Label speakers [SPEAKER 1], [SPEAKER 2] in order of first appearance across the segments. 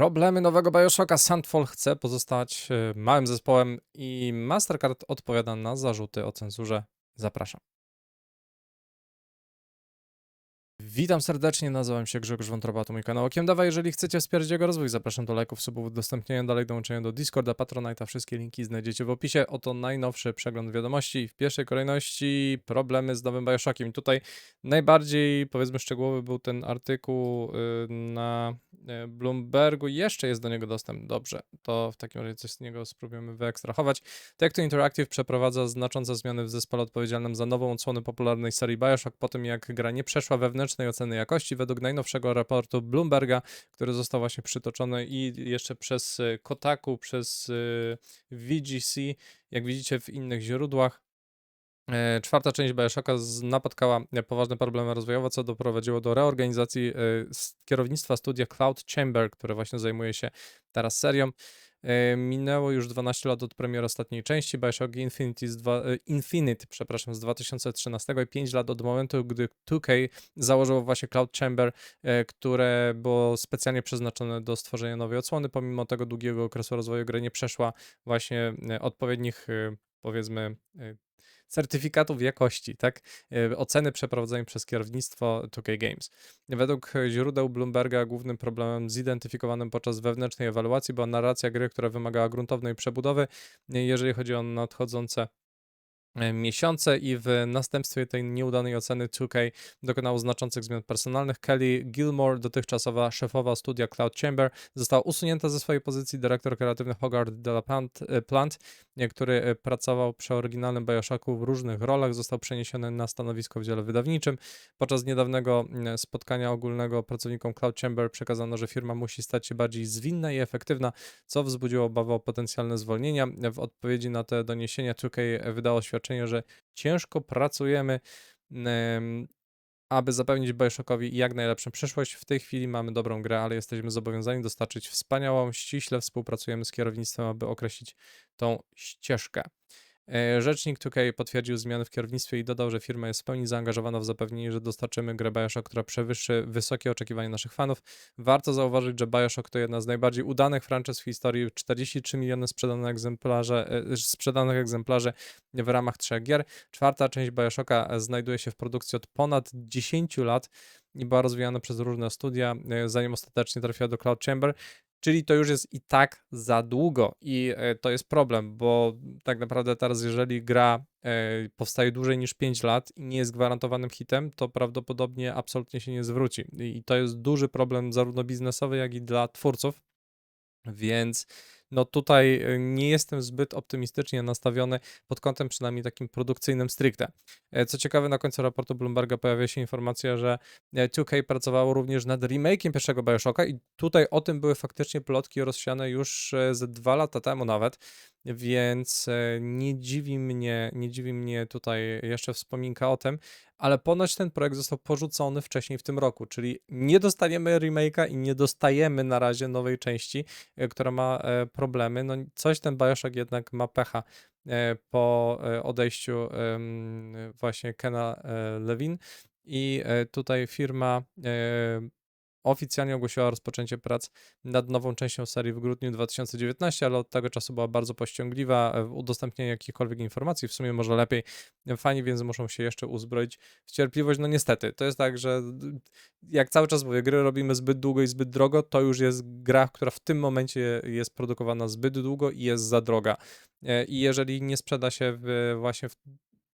[SPEAKER 1] Problemy nowego Bioshocka. Sandfall chce pozostać e, małym zespołem i Mastercard odpowiada na zarzuty o cenzurze. Zapraszam. Witam serdecznie, nazywam się Grzegorz Wątroba, to mój kanał Okiem Dawa. Jeżeli chcecie wspierać jego rozwój, zapraszam do lajków, subów, udostępnienia, dalej dołączenia do Discorda, Patronite'a. Wszystkie linki znajdziecie w opisie. Oto najnowszy przegląd wiadomości. W pierwszej kolejności problemy z nowym Bioshockiem. I tutaj najbardziej, powiedzmy, szczegółowy był ten artykuł y, na y, Bloombergu. Jeszcze jest do niego dostęp. Dobrze, to w takim razie coś z niego spróbujemy wyekstrahować. Tech2 Interactive przeprowadza znaczące zmiany w zespole odpowiedzialnym za nową odsłonę popularnej serii Bioshock po tym, jak gra nie przeszła wewnętrznej oceny jakości według najnowszego raportu Bloomberga, który został właśnie przytoczony i jeszcze przez y, Kotaku, przez y, VGC, jak widzicie w innych źródłach. E, Czwarta część Bioshocka napotkała poważne problemy rozwojowe, co doprowadziło do reorganizacji e, kierownictwa studia Cloud Chamber, które właśnie zajmuje się teraz serią. E, Minęło już 12 lat od premiery ostatniej części Bioshock Infinity z dwa, e, Infinite, przepraszam, z 2013 i 5 lat od momentu, gdy 2K założyło właśnie Cloud Chamber, e, które było specjalnie przeznaczone do stworzenia nowej odsłony. Pomimo tego długiego okresu rozwoju gry nie przeszła właśnie odpowiednich, powiedzmy, certyfikatów jakości, tak? E, Oceny przeprowadzonej przez kierownictwo 2K Games. Według źródeł Bloomberga głównym problemem zidentyfikowanym podczas wewnętrznej ewaluacji była narracja gry, która wymagała gruntownej przebudowy, e, jeżeli chodzi o nadchodzące miesiące i w następstwie tej nieudanej oceny 2K dokonało znaczących zmian personalnych. Kelly Gilmore, dotychczasowa szefowa studia Cloud Chamber, została usunięta ze swojej pozycji dyrektor kreatywny Hogarth de la Plant, e, Plant e, który e, pracował przy oryginalnym Bioshocku w różnych rolach, został przeniesiony na stanowisko w dziale wydawniczym. Podczas niedawnego spotkania ogólnego pracownikom Cloud Chamber przekazano, że firma musi stać się bardziej zwinna i efektywna, co wzbudziło obawy o potencjalne zwolnienia. W odpowiedzi na te doniesienia 2K wydało oświadczenie, że ciężko pracujemy em, aby zapewnić Bioshockowi jak najlepszą przyszłość. W tej chwili mamy dobrą grę, ale jesteśmy zobowiązani dostarczyć wspaniałą, ściśle współpracujemy z kierownictwem, aby określić tą ścieżkę. E, Rzecznik 2K potwierdził zmiany w kierownictwie i dodał, że firma jest w pełni zaangażowana w zapewnienie, że dostarczymy grę Bioshock, która przewyższy wysokie oczekiwania naszych fanów. Warto zauważyć, że Bioshock to jedna z najbardziej udanych franczyz w historii. 43 miliony egzemplarze, e, sprzedanych egzemplarzy w ramach trzech gier. Czwarta część Bioshocka e, znajduje się w produkcji od ponad 10 lat i była rozwijana przez różne studia, zanim ostatecznie trafiła do Cloud Chamber. Czyli to już jest i tak za długo i e, to jest problem, bo tak naprawdę teraz, jeżeli gra e, powstaje dłużej niż 5 lat i nie jest gwarantowanym hitem, to prawdopodobnie absolutnie się nie zwróci. I i to jest duży problem zarówno biznesowy, jak i dla twórców. Więc no tutaj e, nie jestem zbyt optymistycznie nastawiony pod kątem przynajmniej takim produkcyjnym stricte. E, Co ciekawe, na końcu raportu Bloomberga pojawia się informacja, że e, 2K pracowało również nad remake'iem pierwszego Bioshocka i tutaj o tym były faktycznie plotki rozsiane już e, ze dwa lata temu nawet, więc e, nie dziwi mnie, nie dziwi mnie tutaj jeszcze wspominka o tym, ale ponoć ten projekt został porzucony wcześniej w tym roku, czyli nie dostaniemy remake'a i nie dostajemy na razie nowej części, e, która ma e, problemy. No coś ten Bioshock jednak ma pecha po odejściu właśnie Kena Levin i tutaj firma oficjalnie ogłosiła rozpoczęcie prac nad nową częścią serii w grudniu 2019, ale od tego czasu była bardzo pościągliwa e, w udostępnieniu jakichkolwiek informacji, w sumie może lepiej fani, więc muszą się jeszcze uzbroić w cierpliwość. No niestety, to jest tak, że jak cały czas mówię, gry robimy zbyt długo i zbyt drogo, to już jest gra, która w tym momencie jest produkowana zbyt długo i jest za droga. E, I jeżeli nie sprzeda się w, właśnie w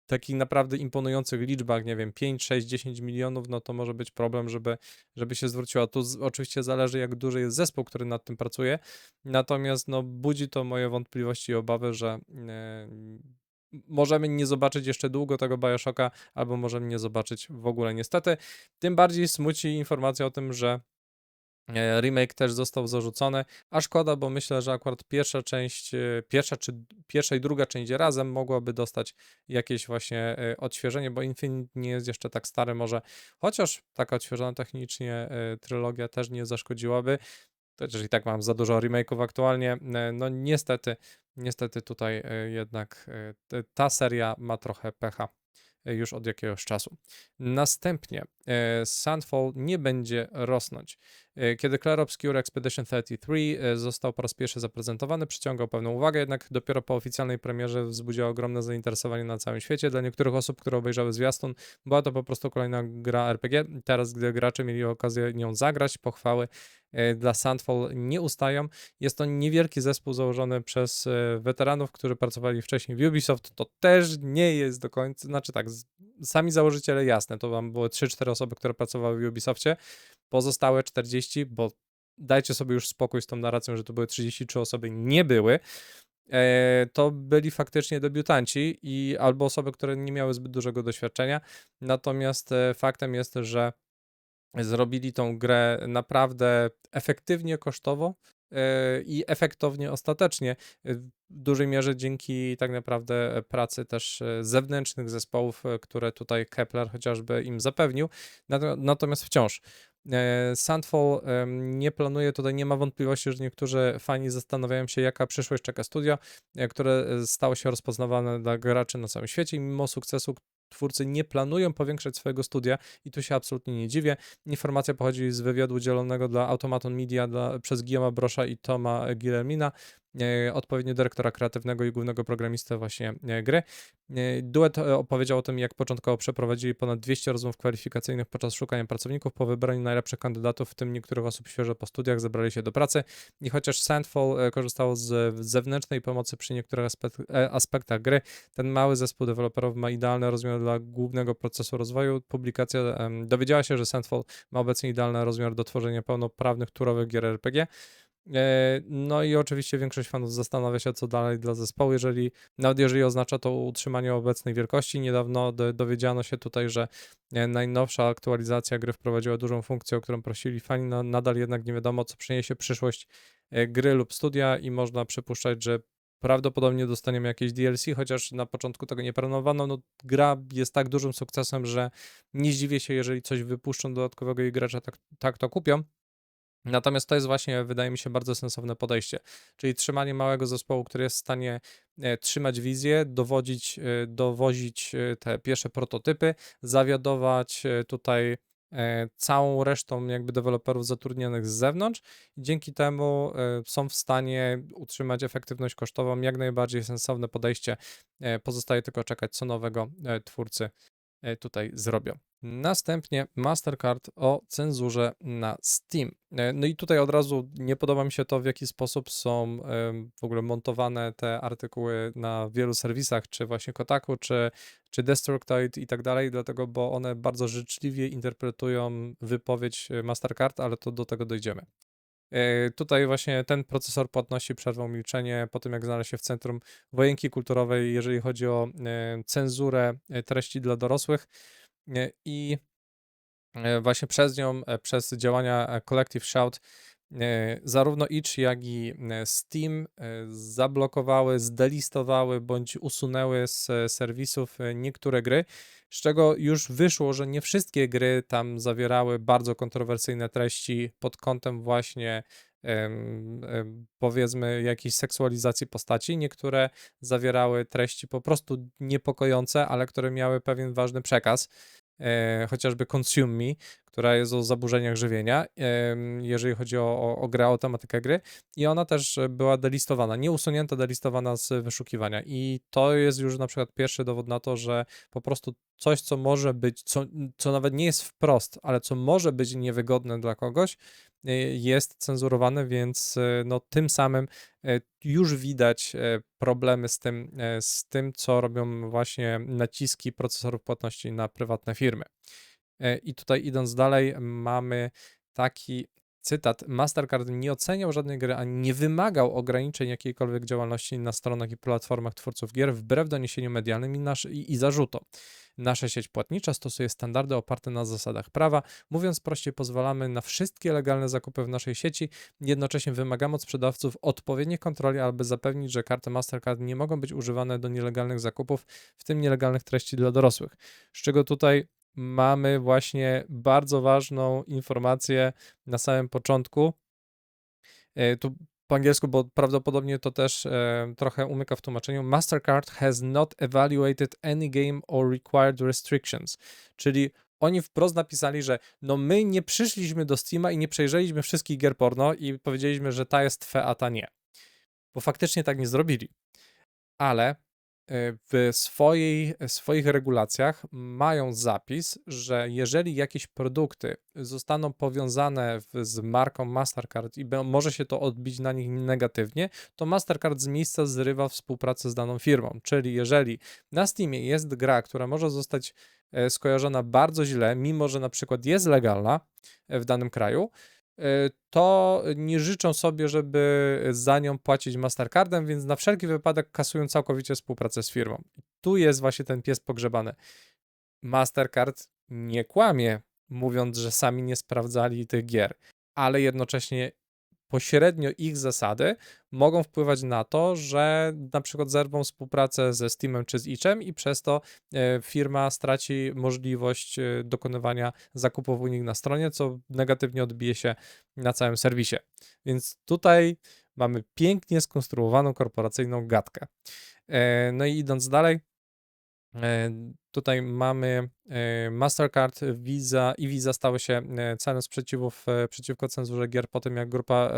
[SPEAKER 1] takich naprawdę imponujących liczbach, nie wiem, 5, 6, 10 milionów, no to może być problem, żeby, żeby się zwróciła. Tu z, oczywiście zależy, jak duży jest zespół, który nad tym pracuje. Natomiast no, budzi to moje wątpliwości i obawy, że e, możemy nie zobaczyć jeszcze długo tego Bioshocka, albo możemy nie zobaczyć w ogóle niestety. Tym bardziej smuci informacja o tym, że Remake też został zarzucony, a szkoda, bo myślę, że akurat pierwsza część, e, pierwsza czy pierwsza i druga część razem mogłaby dostać jakieś właśnie e, odświeżenie, bo Infinite nie jest jeszcze tak stary może, chociaż taka odświeżona technicznie e, trylogia też nie zaszkodziłaby. Chociaż i tak mam za dużo remake'ów aktualnie, e, no niestety, niestety tutaj e, jednak e, ta seria ma trochę pecha e, już od jakiegoś czasu. Następnie e, Sandfall nie będzie rosnąć. E, Kiedy Clair Obscure Expedition 33 e, został po raz pierwszy zaprezentowany, przyciągał pewną uwagę, jednak dopiero po oficjalnej premierze wzbudziło ogromne zainteresowanie na całym świecie. Dla niektórych osób, które obejrzały zwiastun, była to po prostu kolejna gra RPG. Teraz, gdy gracze mieli okazję nią zagrać, pochwały dla Sandfall nie ustają. Jest to niewielki zespół założony przez e, weteranów, którzy pracowali wcześniej w Ubisoft. To też nie jest do końca, znaczy tak, sami założyciele jasne, to tam były 3-4 osoby, które pracowały w Ubisoftie, pozostałe 40, bo dajcie sobie już spokój z tą narracją, że to były 33 osoby, nie były. E, to byli faktycznie debiutanci i albo osoby, które nie miały zbyt dużego doświadczenia. Natomiast e, faktem jest, że zrobili tą grę naprawdę efektywnie kosztowo e, i efektownie ostatecznie. e, W dużej mierze dzięki tak naprawdę pracy też e, zewnętrznych zespołów, które tutaj Kepler chociażby im zapewnił. Nato- Natomiast wciąż Sandfall nie planuje, tutaj nie ma wątpliwości, że niektórzy fani zastanawiają się, jaka przyszłość czeka studio, które stało się rozpoznawane dla graczy na całym świecie mimo sukcesu twórcy nie planują powiększać swojego studia i tu się absolutnie nie dziwię. Informacja pochodzi z wywiadu udzielonego dla Automaton Media dla, przez Guillaume'a Brosza i Toma Guillermina, odpowiednio dyrektora kreatywnego i głównego programistę właśnie e, gry. E, Duet e, opowiedział o tym, jak początkowo przeprowadzili ponad 200 rozmów kwalifikacyjnych podczas szukania pracowników. Po wybraniu najlepszych kandydatów, w tym niektórych osób świeżo po studiach, zebrali się do pracy. I chociaż Sandfall e, korzystało z zewnętrznej pomocy przy niektórych aspek- e, aspektach gry, ten mały zespół deweloperów ma idealne rozmiar dla głównego procesu rozwoju. Publikacja dowiedziała się, że Sandfall ma obecnie idealny rozmiar do tworzenia pełnoprawnych turowych gier RPG. E, No i oczywiście większość fanów zastanawia się, co dalej dla zespołu, jeżeli, nawet jeżeli oznacza to utrzymanie obecnej wielkości. Niedawno do, dowiedziano się tutaj, że e, najnowsza aktualizacja gry wprowadziła dużą funkcję, o którą prosili fani, no, nadal jednak nie wiadomo, co przyniesie przyszłość e, gry lub studia i można przypuszczać, że prawdopodobnie dostaniemy jakieś DLC, chociaż na początku tego nie planowano. No, gra jest tak dużym sukcesem, że nie zdziwię się, jeżeli coś wypuszczą dodatkowego i gracze tak, tak to kupią. Natomiast to jest właśnie, wydaje mi się, bardzo sensowne podejście. Czyli trzymanie małego zespołu, który jest w stanie e, trzymać wizję, dowodzić, e, dowozić e, te pierwsze prototypy, zawiadować tutaj całą resztą jakby deweloperów zatrudnionych z zewnątrz i dzięki temu są w stanie utrzymać efektywność kosztową. Jak najbardziej sensowne podejście. Pozostaje tylko czekać, co nowego twórcy tutaj zrobią. Następnie Mastercard o cenzurze na Steam. E, No i tutaj od razu nie podoba mi się to, w jaki sposób są w ogóle montowane te artykuły na wielu serwisach, czy właśnie Kotaku, czy, czy Destructoid i tak dalej, dlatego, bo one bardzo życzliwie interpretują wypowiedź e, Mastercard, ale to do tego dojdziemy. E, Tutaj właśnie ten procesor płatności przerwał milczenie po tym, jak znalazł się w centrum wojenki kulturowej, jeżeli chodzi o e, cenzurę e, treści dla dorosłych. I właśnie przez nią, przez działania Collective Shout, zarówno itch, jak i e, Steam e, zablokowały, zdelistowały bądź usunęły z e, serwisów e, niektóre gry, z czego już wyszło, że nie wszystkie gry tam zawierały bardzo kontrowersyjne treści pod kątem właśnie powiedzmy jakiejś seksualizacji postaci. Niektóre zawierały treści po prostu niepokojące, ale które miały pewien ważny przekaz e, chociażby Consume Me, która jest o zaburzeniach żywienia, jeżeli chodzi o, o, o grę, o tematykę gry. I ona też e, była delistowana, nie usunięta, delistowana z wyszukiwania. I to jest już na przykład pierwszy dowód na to, że po prostu coś, co może być, co, co nawet nie jest wprost, ale co może być niewygodne dla kogoś, e, jest cenzurowane, więc e, no, tym samym już widać problemy z tym, z tym, co robią właśnie naciski procesorów płatności na prywatne firmy. E, I tutaj idąc dalej, mamy taki cytat. Mastercard nie oceniał żadnej gry, ani nie wymagał ograniczeń jakiejkolwiek działalności na stronach i platformach twórców gier, wbrew doniesieniom medialnym i, nasz, i, i zarzutom. Nasza sieć płatnicza stosuje standardy oparte na zasadach prawa. Mówiąc prościej, pozwalamy na wszystkie legalne zakupy w naszej sieci, jednocześnie wymagamy od sprzedawców odpowiednich kontroli, aby zapewnić, że karty Mastercard nie mogą być używane do nielegalnych zakupów, w tym nielegalnych treści dla dorosłych. Z czego tutaj mamy właśnie bardzo ważną informację na samym początku. E, Tu po angielsku, bo prawdopodobnie to też e, trochę umyka w tłumaczeniu. Mastercard has not evaluated any game or required restrictions. Czyli oni wprost napisali, że no my nie przyszliśmy do Steama i nie przejrzeliśmy wszystkich gier porno i powiedzieliśmy, że ta jest twe, a ta nie. Bo faktycznie tak nie zrobili. Ale w swojej, swoich regulacjach mają zapis, że jeżeli jakieś produkty zostaną powiązane w, z marką Mastercard i be, może się to odbić na nich negatywnie, to Mastercard z miejsca zrywa współpracę z daną firmą. Czyli jeżeli na Steamie jest gra, która może zostać e, skojarzona bardzo źle, mimo że na przykład jest legalna e, w danym kraju, Y, to nie życzą sobie, żeby za nią płacić Mastercardem, więc na wszelki wypadek kasują całkowicie współpracę z firmą. Tu jest właśnie ten pies pogrzebany. Mastercard nie kłamie, mówiąc, że sami nie sprawdzali tych gier, ale jednocześnie pośrednio ich zasady mogą wpływać na to, że na przykład zerwą współpracę ze Steamem czy z Itchem i przez to e, firma straci możliwość e, dokonywania zakupów u nich na stronie, co negatywnie odbije się na całym serwisie. Więc tutaj mamy pięknie skonstruowaną korporacyjną gadkę. E, no i idąc dalej, Tutaj mamy Mastercard, Visa i Visa stały się celem sprzeciwów przeciwko cenzurze gier po tym, jak grupa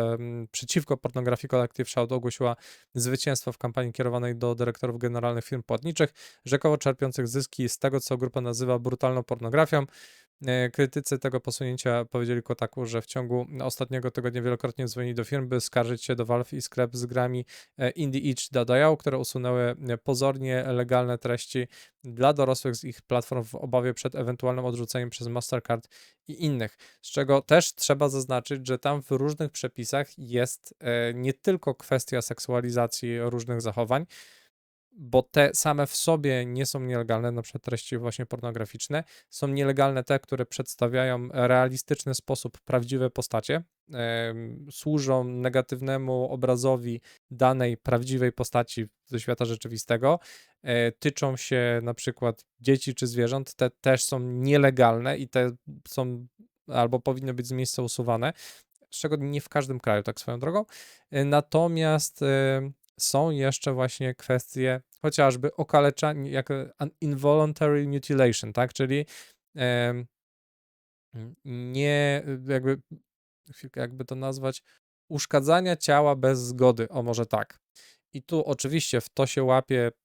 [SPEAKER 1] przeciwko pornografii Collective Shout ogłosiła zwycięstwo w kampanii kierowanej do dyrektorów generalnych firm płatniczych, rzekomo czerpiących zyski z tego, co grupa nazywa brutalną pornografią. E, krytycy tego posunięcia powiedzieli Kotaku, że w ciągu ostatniego tygodnia wielokrotnie dzwonili do firm, by skarżyć się do Valve i sklep z grami e, Indie które usunęły e, pozornie legalne treści dla dorosłych z ich platform w obawie przed ewentualnym odrzuceniem przez Mastercard i innych. Z czego też trzeba zaznaczyć, że tam w różnych przepisach jest nie tylko kwestia seksualizacji różnych zachowań, bo te same w sobie nie są nielegalne, na przykład treści właśnie pornograficzne, są nielegalne te, które przedstawiają realistyczny sposób prawdziwe postacie, e, służą negatywnemu obrazowi danej prawdziwej postaci ze świata rzeczywistego, e, tyczą się na przykład dzieci czy zwierząt, te też są nielegalne i te są albo powinny być z miejsca usuwane, czego nie w każdym kraju, tak swoją drogą. E, natomiast są jeszcze właśnie kwestie chociażby okaleczania, jak involuntary mutilation, tak, czyli e, nie, jakby, jakby to nazwać, uszkadzania ciała bez zgody, o może tak. I tu oczywiście w to się łapie E,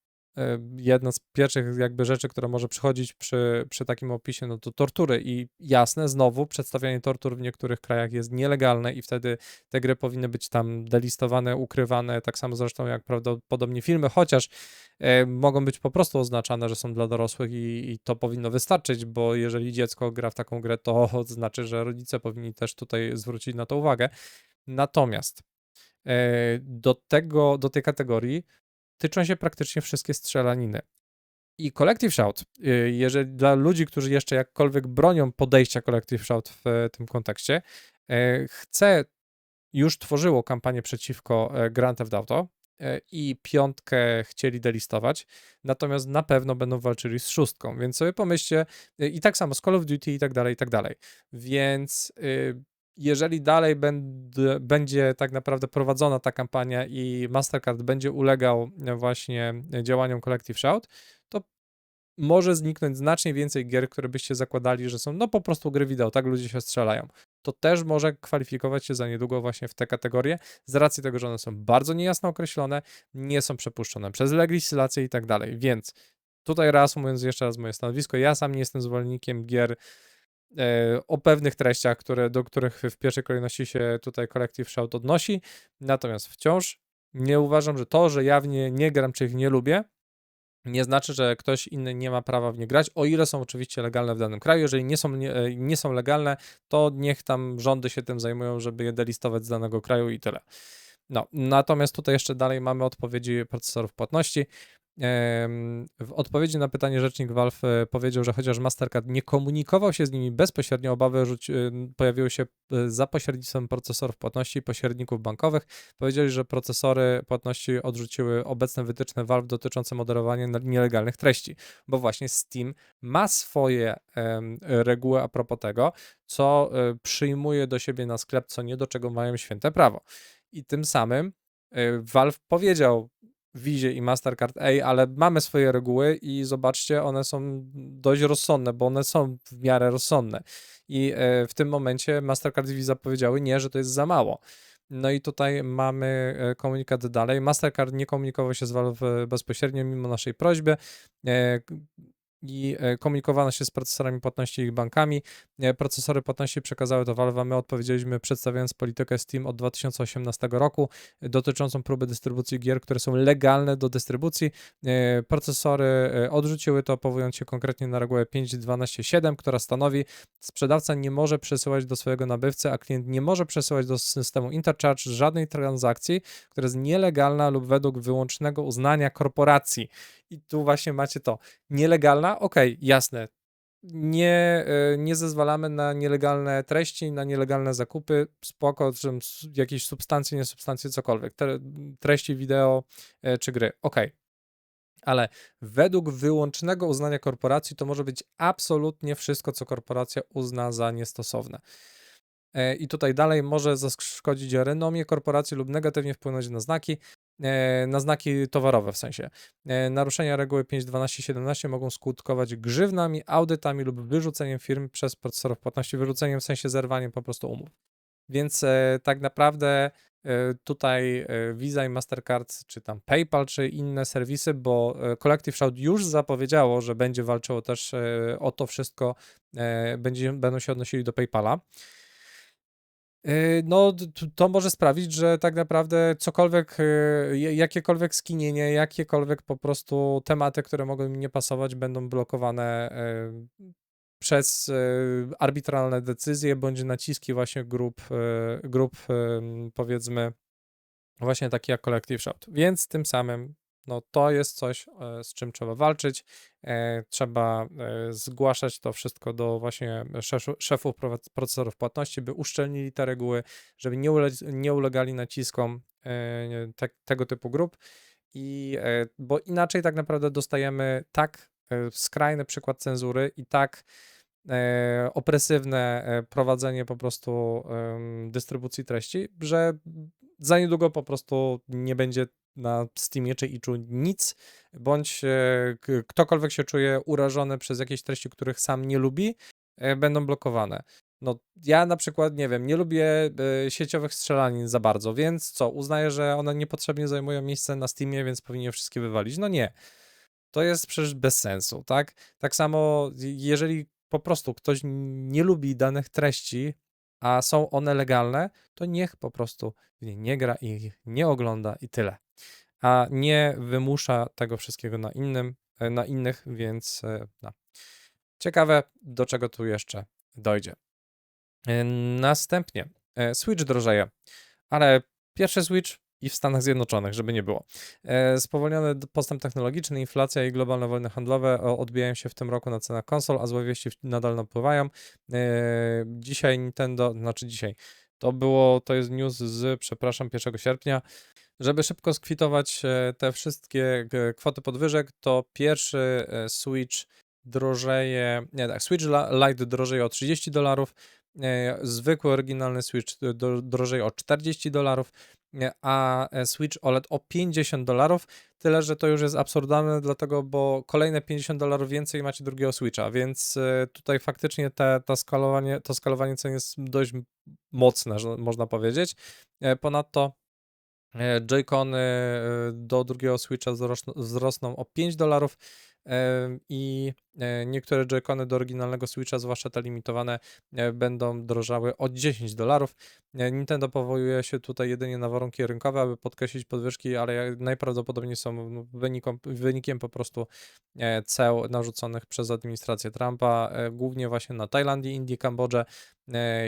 [SPEAKER 1] jedna z pierwszych jakby rzeczy, która może przychodzić przy, przy takim opisie, no to tortury i jasne, znowu przedstawianie tortur w niektórych krajach jest nielegalne i wtedy te gry powinny być tam delistowane, ukrywane, tak samo zresztą jak prawdopodobnie filmy, chociaż e, mogą być po prostu oznaczane, że są dla dorosłych i, i to powinno wystarczyć, bo jeżeli dziecko gra w taką grę, to znaczy, że rodzice powinni też tutaj zwrócić na to uwagę. Natomiast e, do tego, do tej kategorii tyczą się praktycznie wszystkie strzelaniny. I Collective Shout, y, jeżeli dla ludzi, którzy jeszcze jakkolwiek bronią podejścia Collective Shout w e, tym kontekście, e, chce, już tworzyło kampanię przeciwko e, Grand Theft Auto i piątkę chcieli delistować, natomiast na pewno będą walczyli z szóstką, więc sobie pomyślcie, i tak samo z Call of Duty i tak dalej, i tak dalej. Więc y, jeżeli dalej będzie tak naprawdę prowadzona ta kampania i Mastercard będzie ulegał właśnie działaniom Collective Shout, to może zniknąć znacznie więcej gier, które byście zakładali, że są no po prostu gry wideo, tak ludzie się strzelają. To też może kwalifikować się za niedługo właśnie w te kategorie, z racji tego, że one są bardzo niejasno określone, nie są przepuszczone przez legislację i tak dalej. Więc tutaj reasumując jeszcze raz moje stanowisko, ja sam nie jestem zwolennikiem gier E, o pewnych treściach, które, do których w pierwszej kolejności się tutaj Collective Shout odnosi. Natomiast wciąż nie uważam, że to, że ja w nie nie gram, czy ich nie lubię, nie znaczy, że ktoś inny nie ma prawa w nie grać, o ile są oczywiście legalne w danym kraju. Jeżeli nie są, nie, e, nie są legalne, to niech tam rządy się tym zajmują, żeby je delistować z danego kraju i tyle. No, natomiast tutaj jeszcze dalej mamy odpowiedzi procesorów płatności. W odpowiedzi na pytanie rzecznik Valve e, powiedział, że chociaż Mastercard nie komunikował się z nimi bezpośrednio, obawy rzuci, e, pojawiły się e, za pośrednictwem procesorów płatności i pośredników bankowych. Powiedzieli, że procesory płatności odrzuciły obecne wytyczne Valve dotyczące moderowania nielegalnych treści, bo właśnie Steam ma swoje reguły a propos tego, co przyjmuje do siebie na sklep, co nie, do czego mają święte prawo. i tym samym Valve powiedział Wizie i Mastercard, ej, ale mamy swoje reguły i zobaczcie, one są dość rozsądne, bo one są w miarę rozsądne. I e, w tym momencie Mastercard i Visa powiedziały nie, że to jest za mało. No i tutaj mamy e, komunikat dalej. Mastercard nie komunikował się z Valve bezpośrednio mimo naszej prośby. I e, komunikowano się z procesorami płatności i ich bankami. E, procesory płatności przekazały to Valve, a my odpowiedzieliśmy przedstawiając politykę Steam od 2018 roku e, dotyczącą próby dystrybucji gier, które są legalne do dystrybucji. Procesory odrzuciły to, powołując się konkretnie na regułę 5.12.7, która stanowi, sprzedawca nie może przesyłać do swojego nabywcy, a klient nie może przesyłać do systemu Intercharge żadnej transakcji, która jest nielegalna lub według wyłącznego uznania korporacji. I tu właśnie macie to. Nielegalna? Okej, okay, jasne. Nie, e, nie zezwalamy na nielegalne treści, na nielegalne zakupy, spoko, czy jakieś substancje, nie substancje, cokolwiek. treści wideo e, czy gry. Okej. Okay. Ale według wyłącznego uznania korporacji to może być absolutnie wszystko, co korporacja uzna za niestosowne. E, I tutaj dalej może zaszkodzić renomie korporacji lub negatywnie wpłynąć na znaki, na znaki towarowe w sensie. E, naruszenia reguły 5.12.17 mogą skutkować grzywnami, audytami lub wyrzuceniem firm przez procesorów płatności, wyrzuceniem w sensie zerwaniem po prostu umów. Więc e, tak naprawdę tutaj Visa i Mastercard, czy tam PayPal, czy inne serwisy, bo Collective Shout już zapowiedziało, że będzie walczyło też o to wszystko, będzie, będą się odnosili do PayPala. Yy, no, to może sprawić, że tak naprawdę cokolwiek, yy, jakiekolwiek skinienie, jakiekolwiek po prostu tematy, które mogą mi nie pasować, będą blokowane yy, przez arbitralne decyzje bądź naciski właśnie grup, grup powiedzmy właśnie takie jak Collective Shout. Więc tym samym no to jest coś, e, z czym trzeba walczyć. E, trzeba e, zgłaszać to wszystko do właśnie szefów procesorów płatności, by uszczelnili te reguły, żeby nie, ule nie ulegali naciskom te tego typu grup. I, bo inaczej tak naprawdę dostajemy tak skrajny przykład cenzury i tak opresywne prowadzenie po prostu dystrybucji treści, że za niedługo po prostu nie będzie na Steamie czy Itchu nic, bądź e, ktokolwiek się czuje urażony przez jakieś treści, których sam nie lubi, e, będą blokowane. No, ja na przykład, nie wiem, nie lubię e, sieciowych strzelanin za bardzo, więc co, uznaję, że one niepotrzebnie zajmują miejsce na Steamie, więc powinien wszystkie wywalić. No nie. To jest przecież bez sensu, tak? Tak samo, jeżeli po prostu ktoś nie lubi danych treści, a są one legalne, to niech po prostu nie, nie gra i nie ogląda i tyle. A nie wymusza tego wszystkiego na innym, e, na innych, więc e, no. Ciekawe, do czego tu jeszcze dojdzie. E, następnie Switch drożeje, ale pierwszy Switch i w Stanach Zjednoczonych, żeby nie było. Spowolniony postęp technologiczny, inflacja i globalne wojny handlowe odbijają się w tym roku na cenach konsol, a złe wieści nadal napływają. Dzisiaj Nintendo, znaczy dzisiaj, to było, to jest news z, przepraszam, 1 sierpnia. Żeby szybko skwitować e, te wszystkie e, kwoty podwyżek, to pierwszy e, Switch drożeje, nie tak, Switch Lite drożeje o 30 dolarów, zwykły oryginalny Switch drożeje o 40 dolarów, a Switch OLED o 50 dolarów. Tyle, że to już jest absurdalne, dlatego, bo kolejne 50 dolarów więcej macie drugiego Switcha, więc tutaj faktycznie te, to, skalowanie, to skalowanie cen jest dość mocne, można powiedzieć. Ponadto Joy-Cony do drugiego Switcha wzrosną o 5 dolarów i e, niektóre joycony do oryginalnego Switcha, zwłaszcza te limitowane, e, będą drożały o 10 dolarów. E, Nintendo powołuje się tutaj jedynie na warunki rynkowe, aby podkreślić podwyżki, ale najprawdopodobniej są no, wynikiem, wynikiem po prostu ceł narzuconych przez administrację Trumpa, głównie właśnie na Tajlandii, Indii, Kambodży,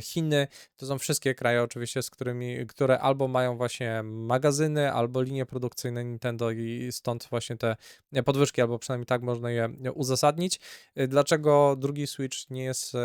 [SPEAKER 1] Chiny. To są wszystkie kraje oczywiście, z którymi, które albo mają właśnie magazyny, albo linie produkcyjne Nintendo i stąd właśnie te podwyżki, albo przynajmniej tak można je uzasadnić. Y, dlaczego drugi Switch nie jest, e,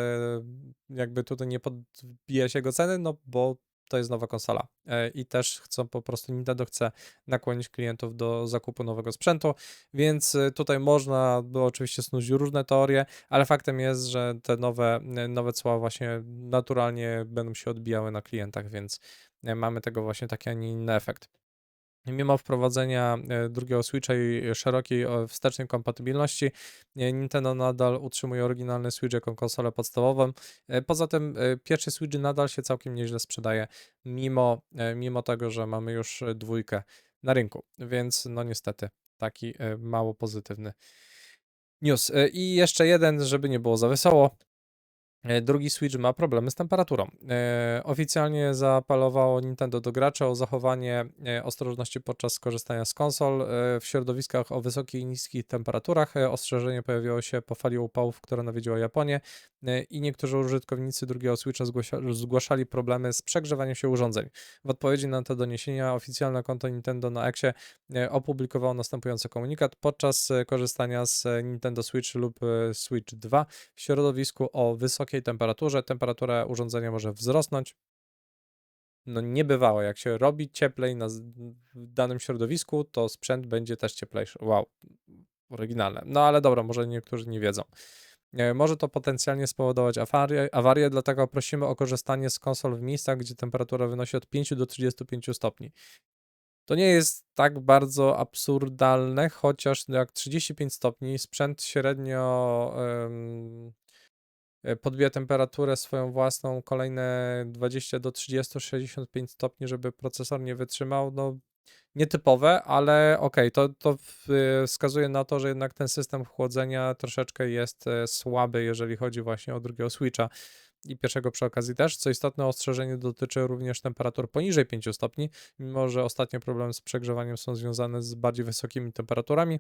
[SPEAKER 1] jakby tutaj nie podbija się jego ceny? No bo to jest nowa konsola. E, I też chcą po prostu, Nintendo chce nakłonić klientów do zakupu nowego sprzętu, więc e, tutaj można było oczywiście snuć różne teorie, ale faktem jest, że te nowe, e, nowe cła właśnie naturalnie będą się odbijały na klientach, więc mamy tego właśnie taki, a nie inny efekt. Mimo wprowadzenia e, drugiego Switcha i szerokiej wstecznej kompatybilności, e, Nintendo nadal utrzymuje oryginalny Switch jako konsolę podstawową. E, Poza tym pierwszy Switch nadal się całkiem nieźle sprzedaje, mimo, mimo tego, że mamy już dwójkę na rynku, więc no niestety taki mało pozytywny news. I jeszcze jeden, żeby nie było za wesoło. E, Drugi Switch ma problemy z temperaturą. E, oficjalnie zaapelowało Nintendo do graczy o zachowanie e, ostrożności podczas korzystania z konsol w środowiskach o wysokich i niskich temperaturach. Ostrzeżenie pojawiło się po fali upałów, która nawiedziła Japonię i niektórzy użytkownicy drugiego Switcha zgłaszali problemy z przegrzewaniem się urządzeń. W odpowiedzi na te doniesienia oficjalne konto Nintendo na Exie e, opublikowało następujący komunikat. Podczas korzystania z Nintendo Switch lub Switch 2 w środowisku o wysokiej temperaturze. Temperatura urządzenia może wzrosnąć. No niebywało, jak się robi cieplej na danym środowisku, to sprzęt będzie też cieplejszy. Wow, oryginalne. No ale dobra, może niektórzy nie wiedzą. E, Może to potencjalnie spowodować awarię, awarię, dlatego prosimy o korzystanie z konsol w miejscach, gdzie temperatura wynosi od 5 do 35 stopni. To nie jest tak bardzo absurdalne, chociaż jak 35 stopni sprzęt średnio podbija temperaturę swoją własną kolejne 20 do 30-65 stopni, żeby procesor nie wytrzymał. No, nietypowe, ale okej, to, to w- y, wskazuje na to, że jednak ten system chłodzenia troszeczkę jest e, słaby, jeżeli chodzi właśnie o drugiego Switcha i pierwszego przy okazji też. Co istotne, ostrzeżenie dotyczy również temperatur poniżej 5 stopni, mimo że ostatnie problemy z przegrzewaniem są związane z bardziej wysokimi temperaturami.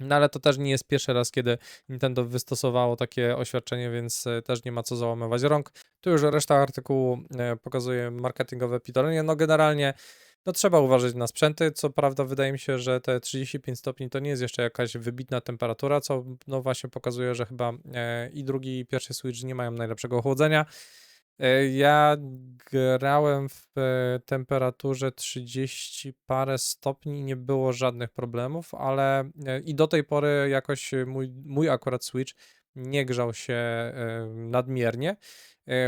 [SPEAKER 1] No ale to też nie jest pierwszy raz, kiedy Nintendo wystosowało takie oświadczenie, więc e, też nie ma co załamywać rąk. Tu już reszta artykułu e, pokazuje marketingowe pitolenie. No generalnie no trzeba uważać na sprzęty. Co prawda wydaje mi się, że te 35 stopni to nie jest jeszcze jakaś wybitna temperatura, co no właśnie pokazuje, że chyba e, i drugi i pierwszy Switch nie mają najlepszego chłodzenia. E, Ja grałem w e, temperaturze 30 parę stopni i nie było żadnych problemów, ale e, i do tej pory jakoś mój, mój akurat Switch nie grzał się nadmiernie.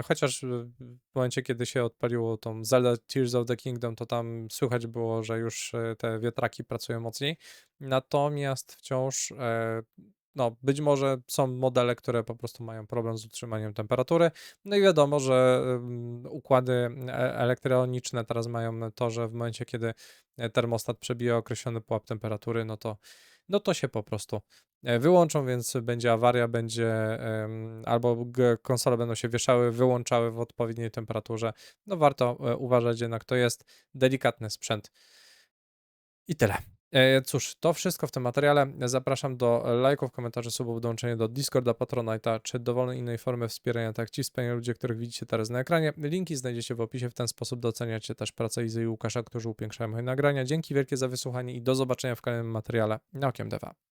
[SPEAKER 1] Chociaż w momencie, kiedy się odpaliło tą Zelda Tears of the Kingdom, to tam słychać było, że już te wiatraki pracują mocniej. Natomiast wciąż, no, być może są modele, które po prostu mają problem z utrzymaniem temperatury. No i wiadomo, że układy e- elektroniczne teraz mają to, że w momencie, kiedy e, termostat przebije określony pułap temperatury, no to, no to się po prostu e, wyłączą, więc będzie awaria, będzie albo konsole będą się wieszały, wyłączały w odpowiedniej temperaturze. No warto uważać jednak, to jest delikatny sprzęt. I tyle. E, Cóż, to wszystko w tym materiale. Zapraszam do lajków, komentarzy, subów, dołączenia do Discorda, Patronite'a, czy dowolnej innej formy wspierania, tak ci wspaniali ludzie, których widzicie teraz na ekranie. Linki znajdziecie w opisie, w ten sposób doceniacie też pracę Izy i Łukasza, którzy upiększają moje nagrania. Dzięki wielkie za wysłuchanie i do zobaczenia w kolejnym materiale na Okiem Deva.